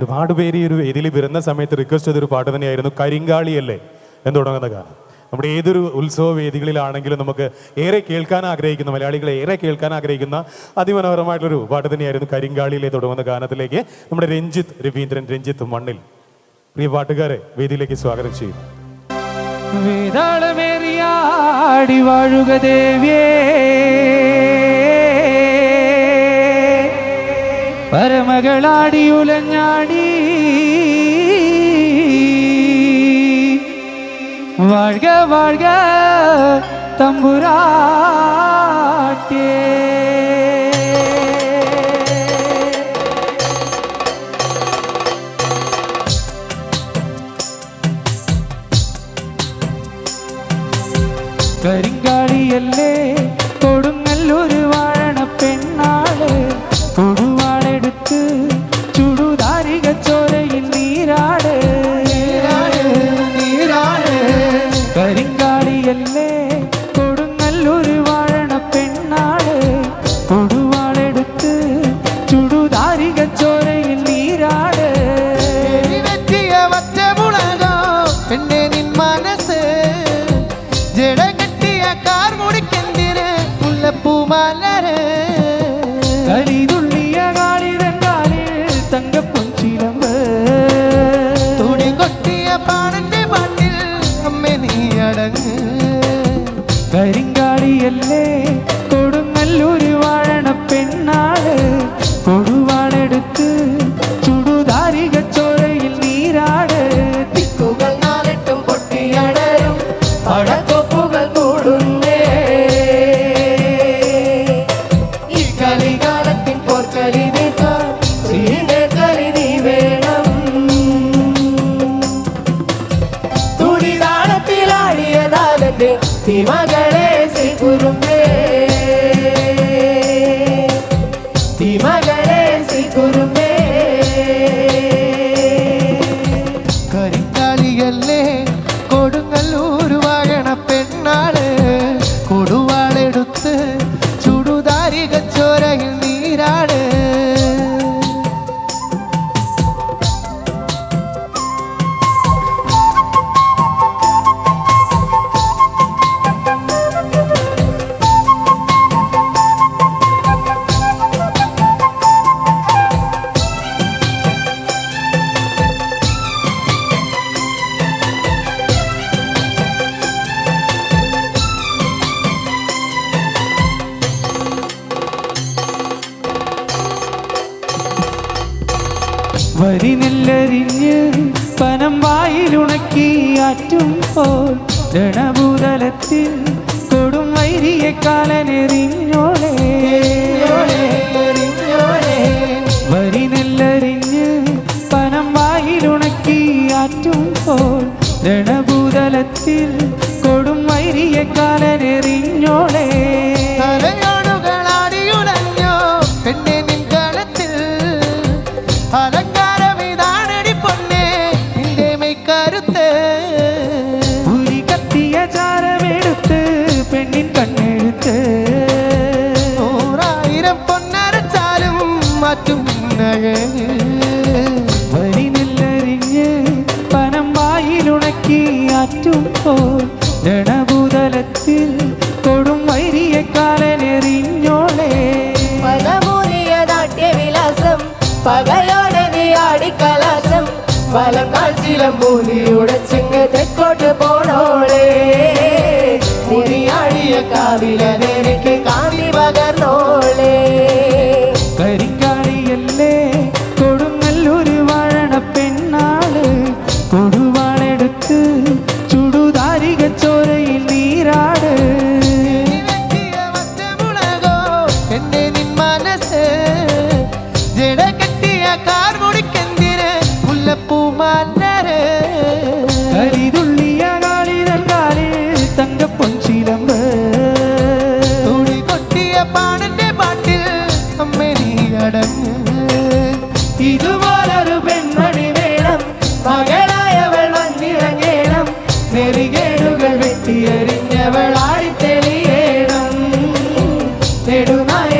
ഒരുപാട് പേര് ഈ ഒരു വേദിയിൽ വരുന്ന സമയത്ത് റിക്വസ്റ്റ് ചെയ്തൊരു പാട്ട് തന്നെയായിരുന്നു കരിങ്കാളിയല്ലേ എന്ന് തുടങ്ങുന്ന ഗാനം. നമ്മുടെ ഏതൊരു ഉത്സവ വേദികളിലാണെങ്കിലും നമുക്ക് ഏറെ കേൾക്കാൻ ആഗ്രഹിക്കുന്ന മലയാളികളെ ഏറെ കേൾക്കാൻ ആഗ്രഹിക്കുന്ന അതിമനോഹരമായിട്ടുള്ളൊരു പാട്ട് തന്നെയായിരുന്നു കരിങ്കാളിയിലെ തുടങ്ങുന്ന ഗാനത്തിലേക്ക് നമ്മുടെ രഞ്ജിത്ത് രവീന്ദ്രൻ രഞ്ജിത്ത് മണ്ണിൽ. പ്രിയ പാട്ടുകാരെ വേദിയിലേക്ക് സ്വാഗതം ചെയ്യും വേദാളമേറിയാടി വാഴുക ദേവിയേ. ഉലഞ്ഞാടി. വാഴ്ക വാഴ്ക തമ്പുരാട്ടേ കരിങ്കാളിയല്ലേ കൊടുങ്ങല്ലൊരു കൊടുങ്ങല്ലൂർ വാഴണ പെണ്ണാൾ. വരി നെല്ലരിഞ്ഞ് പനം വായിലുണക്കി ആറ്റുമ്പോൾ ഗണഭൂതലത്തിൽ കൊടും വൈരിയെ കാലനെറിഞ്ഞോളേ. വരി നെല്ലരിഞ്ഞ് പനം വായിലുണക്കി ആറ്റുമ്പോൾ ഗണഭൂതലത്തിൽ ആറ്റും പോൽ രണഭൂതലത്തിൽ കൊടും വൈരിയെ കാലനെറിഞ്ഞോളേ പലമൂലിയ നാട്യവിലാസം പകലോടെ നീ ആടിക്കലാശം. വലം കാഴ്ചിലം മൂലിയുടെ ചെങ്ങ് തെക്കോട്ട് തങ്ക പൊൻശീലമ്പ് തുണി കൊട്ടിയ പാടന്റെ പാട്ടിൽ അമ്മേ നീ അടങ്ങ്. ഇതുപോലൊരു പെൺമണി വേണം. മകളായവൾ വന്നിറങ്ങേണം നെറികേടുകൾ വെട്ടിയെറിഞ്ഞവൾ ആടിത്തെളിയേണം. നെടുനായ